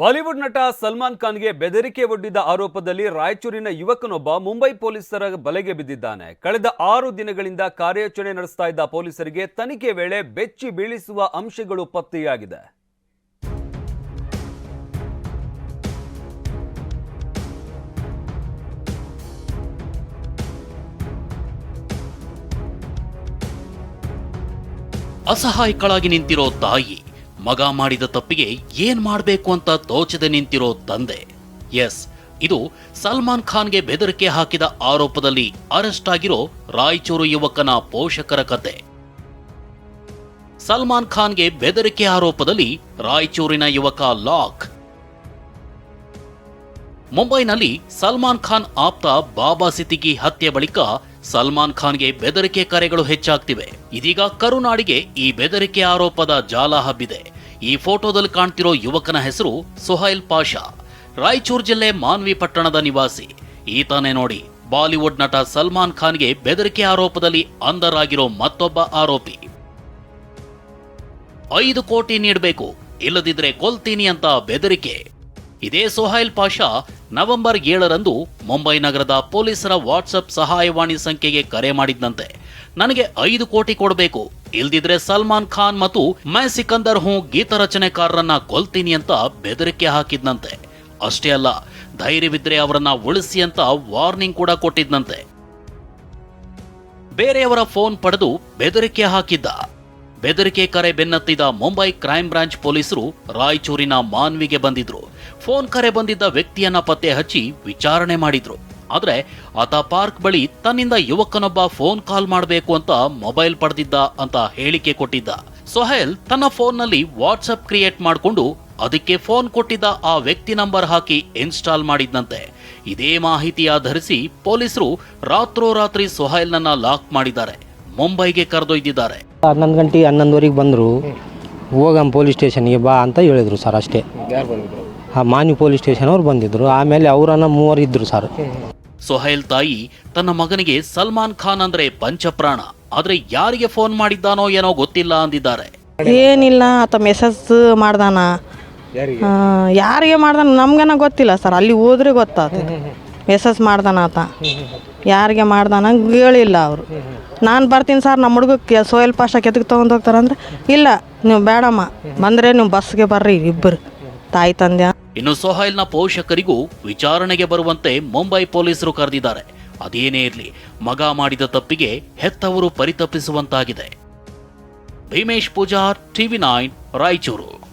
Bollywood ನಟ ಸಲ್ಮಾನ್ ಖಾನ್ಗೆ ಬೆದರಿಕೆ ಒಡ್ಡಿದ ಆರೋಪದಲ್ಲಿ ರಾಯಚೂರಿನ ಯುವಕನೊಬ್ಬ ಮುಂಬೈ ಪೊಲೀಸರ ಬಲೆಗೆ ಬಿದ್ದಿದ್ದಾನೆ. ಕಳೆದ ಆರು ದಿನಗಳಿಂದ ಕಾರ್ಯಾಚರಣೆ ನಡೆಸ್ತಾ ಇದ್ದ ಪೊಲೀಸರಿಗೆ ತನಿಖೆ ವೇಳೆ ಬೆಚ್ಚಿ ಬೀಳಿಸುವ ಅಂಶಗಳು ಪತ್ತೆಯಾಗಿದೆ. ಅಸಹಾಯಕಳಾಗಿ ನಿಂತಿರೋ ತಾಯಿ ಮಗ ಮಾಡಿದ ತಪ್ಪಿಗೆ ಏನ್ ಮಾಡಬೇಕು ಅಂತ ತೋಚದೆ ನಿಂತಿರೋ ತಂದೆ. ಎಸ್, ಇದು ಸಲ್ಮಾನ್ ಖಾನ್ಗೆ ಬೆದರಿಕೆ ಹಾಕಿದ ಆರೋಪದಲ್ಲಿ ಅರೆಸ್ಟ್ ಆಗಿರೋ ರಾಯಚೂರು ಯುವಕನ ಪೋಷಕರ ಕತೆ. ಸಲ್ಮಾನ್ ಖಾನ್ಗೆ ಬೆದರಿಕೆ ಆರೋಪದಲ್ಲಿ ರಾಯಚೂರಿನ ಯುವಕ ಲಾಕ್. ಮುಂಬೈನಲ್ಲಿ ಸಲ್ಮಾನ್ ಖಾನ್ ಆಪ್ತ ಬಾಬಾ ಸಿತಿಗಿ ಹತ್ಯೆ ಬಳಿಕ ಸಲ್ಮಾನ್ ಖಾನ್ಗೆ ಬೆದರಿಕೆ ಕರೆಗಳು ಹೆಚ್ಚಾಗ್ತಿವೆ. ಇದೀಗ ಕರುನಾಡಿಗೆ ಈ ಬೆದರಿಕೆ ಆರೋಪದ ಜಾಲ ಹಬ್ಬಿದೆ. ಈ ಫೋಟೋದಲ್ಲಿ ಕಾಣ್ತಿರೋ ಯುವಕನ ಹೆಸರು ಸುಹೈಲ್ ಪಾಷಾ. ರಾಯಚೂರು ಜಿಲ್ಲೆ ಮಾನ್ವಿ ಪಟ್ಟಣದ ನಿವಾಸಿ. ಈತನೇ ನೋಡಿ, ಬಾಲಿವುಡ್ ನಟ ಸಲ್ಮಾನ್ ಖಾನ್ಗೆ ಬೆದರಿಕೆ ಆರೋಪದಲ್ಲಿ ಅಂಧರಾಗಿರೋ ಮತ್ತೊಬ್ಬ ಆರೋಪಿ. ಐದು ಕೋಟಿ ನೀಡಬೇಕು, ಇಲ್ಲದಿದ್ರೆ ಕೊಲ್ತೀನಿ ಅಂತ ಬೆದರಿಕೆ. ಇದೇ ಸೊಹೈಲ್ ಪಾಷಾ ನವೆಂಬರ್ ಏಳರಂದು ಮುಂಬೈ ನಗರದ ಪೊಲೀಸರ ವಾಟ್ಸಪ್ ಸಹಾಯವಾಣಿ ಸಂಖ್ಯೆಗೆ ಕರೆ ಮಾಡಿದ್ದಂತೆ ನನಗೆ ಐದು ಕೋಟಿ ಕೊಡಬೇಕು. ಇಲ್ದಿದ್ರೆ ಸಲ್ಮಾನ್ ಖಾನ್ ಮತ್ತು ಮೈ ಸಿಕಂದರ್ ಹೂ ಗೀತ ರಚನೆಕಾರರನ್ನ ಕೊಲ್ತೀನಿ ಅಂತ ಬೆದರಿಕೆ ಹಾಕಿದ್ನಂತೆ. ಅಷ್ಟೇ ಅಲ್ಲ, ಧೈರ್ಯವಿದ್ರೆ ಅವರನ್ನ ಉಳಿಸಿ ಅಂತ ವಾರ್ನಿಂಗ್ ಕೂಡ ಕೊಟ್ಟಿದ್ನಂತೆ. ಬೇರೆಯವರ ಫೋನ್ ಪಡೆದು ಬೆದರಿಕೆ ಹಾಕಿದ್ದ. ಬೆದರಿಕೆ ಕರೆ ಬೆನ್ನತ್ತಿದ ಮುಂಬೈ ಕ್ರೈಮ್ ಬ್ರಾಂಚ್ ಪೊಲೀಸರು ರಾಯಚೂರಿನ ಮಾನ್ವಿಗೆ ಬಂದಿದ್ರು. ಫೋನ್ ಕರೆ ಬಂದಿದ್ದ ವ್ಯಕ್ತಿಯನ್ನ ಪತ್ತೆ ಹಚ್ಚಿ ವಿಚಾರಣೆ ಮಾಡಿದ್ರು. ಆದ್ರೆ ಆತ ಪಾರ್ಕ್ ಬಳಿ ತನ್ನಿಂದ ಯುವಕನೊಬ್ಬ ಫೋನ್ ಕಾಲ್ ಮಾಡಬೇಕು ಅಂತ ಮೊಬೈಲ್ ಪಡೆದಿದ್ದ ಅಂತ ಹೇಳಿಕೆ ಕೊಟ್ಟಿದ್ದ. ಸೊಹೇಲ್ ತನ್ನ ಫೋನ್ನಲ್ಲಿ ವಾಟ್ಸಪ್ ಕ್ರಿಯೇಟ್ ಮಾಡಿಕೊಂಡು ಅದಕ್ಕೆ ಫೋನ್ ಕೊಟ್ಟಿದ್ದ ಆ ವ್ಯಕ್ತಿ ನಂಬರ್ ಹಾಕಿ ಇನ್ಸ್ಟಾಲ್ ಮಾಡಿದ್ನಂತೆ. ಇದೇ ಮಾಹಿತಿ ಆಧರಿಸಿ ಪೊಲೀಸರು ರಾತ್ರೋರಾತ್ರಿ ಸೊಹೈಲ್ನನ್ನ ಲಾಕ್ ಮಾಡಿದ್ದಾರೆ. ಮುಂಬೈಗೆ ಕರೆದೊಯ್ದಿದ್ದಾರೆ. ಹನ್ನೊಂದು ಗಂಟೆ ಹನ್ನೊಂದುವರೆಗೆ ಬಂದರು. ಹೋಗಮ್ಮ ಪೊಲೀಸ್ ಸ್ಟೇಷನ್ಗೆ ಬಾ ಅಂತ ಹೇಳಿದರು ಸರ್ ಅಷ್ಟೇ. ಯಾರು ಬಂದಿದ್ರು? ಆ ಮಾನ್ಯ ಪೊಲೀಸ್ ಸ್ಟೇಷನ್ ಅವ್ರು ಬಂದಿದ್ದರು ಆಮೇಲೆ ಅವರನ್ನ ಮೂವರು ಇದ್ದರು ಸರ್. ಸೊಹೈಲ್ ತಾಯಿ ತನ್ನ ಮಗನಿಗೆ ಸಲ್ಮಾನ್ ಖಾನ್ ಅಂದ್ರೆ ಪಂಚಪ್ರಾಣ. ಆದರೆ ಯಾರಿಗೆ ಫೋನ್ ಮಾಡಿದ್ದಾನೋ ಏನೋ ಗೊತ್ತಿಲ್ಲ ಅಂದಿದ್ದಾರೆ. ಏನಿಲ್ಲ ಆತ ಮೆಸೇಜ್ ಮಾಡ್ದಾನ. ಯಾರಿಗೆ? ಯಾರಿಗೆ ಮಾಡ್ದಾನ ನಮ್ಗೇನ ಗೊತ್ತಿಲ್ಲ ಸರ್. ಅಲ್ಲಿ ಹೋದ್ರೆ ಗೊತ್ತಾತ ಮೆಸೇಜ್ ಮಾಡ್ದಾನ ಆತ. ಯಾರಿಗೆ ಮಾಡ್ದಾನ ಹೇಳಿಲ್ಲ ಅವರು. ನಾನು ಬರ್ತೀನಿ ಸರ್ ನಮ್ಮ ಹುಡುಗಕ್ಕೆ ಸೋಯಲ್ ಪಾಶ ಕೆದಕ್ಕೆ ತೊಗೊಂಡು ಹೋಗ್ತಾರೆ ಅಂದ್ರೆ ಇಲ್ಲ ನೀವು ಬೇಡಮ್ಮ. ಬಂದರೆ ನೀವು ಬಸ್ಗೆ ಬರ್ರಿ ಇಬ್ಬರು ತಾಯಿ ತಂದೆ. ಇನ್ನು ಸೊಹೈಲ್ನ ಪೋಷಕರಿಗೂ ವಿಚಾರಣೆಗೆ ಬರುವಂತೆ ಮುಂಬೈ ಪೊಲೀಸರು ಕರೆದಿದ್ದಾರೆ. ಅದೇನೇ ಇರಲಿ ಮಗ ಮಾಡಿದ ತಪ್ಪಿಗೆ ಹೆತ್ತವರು ಪರಿತಪಿಸುವಂತಾಗಿದೆ. Bheemesh Poojar TV nine Raichur.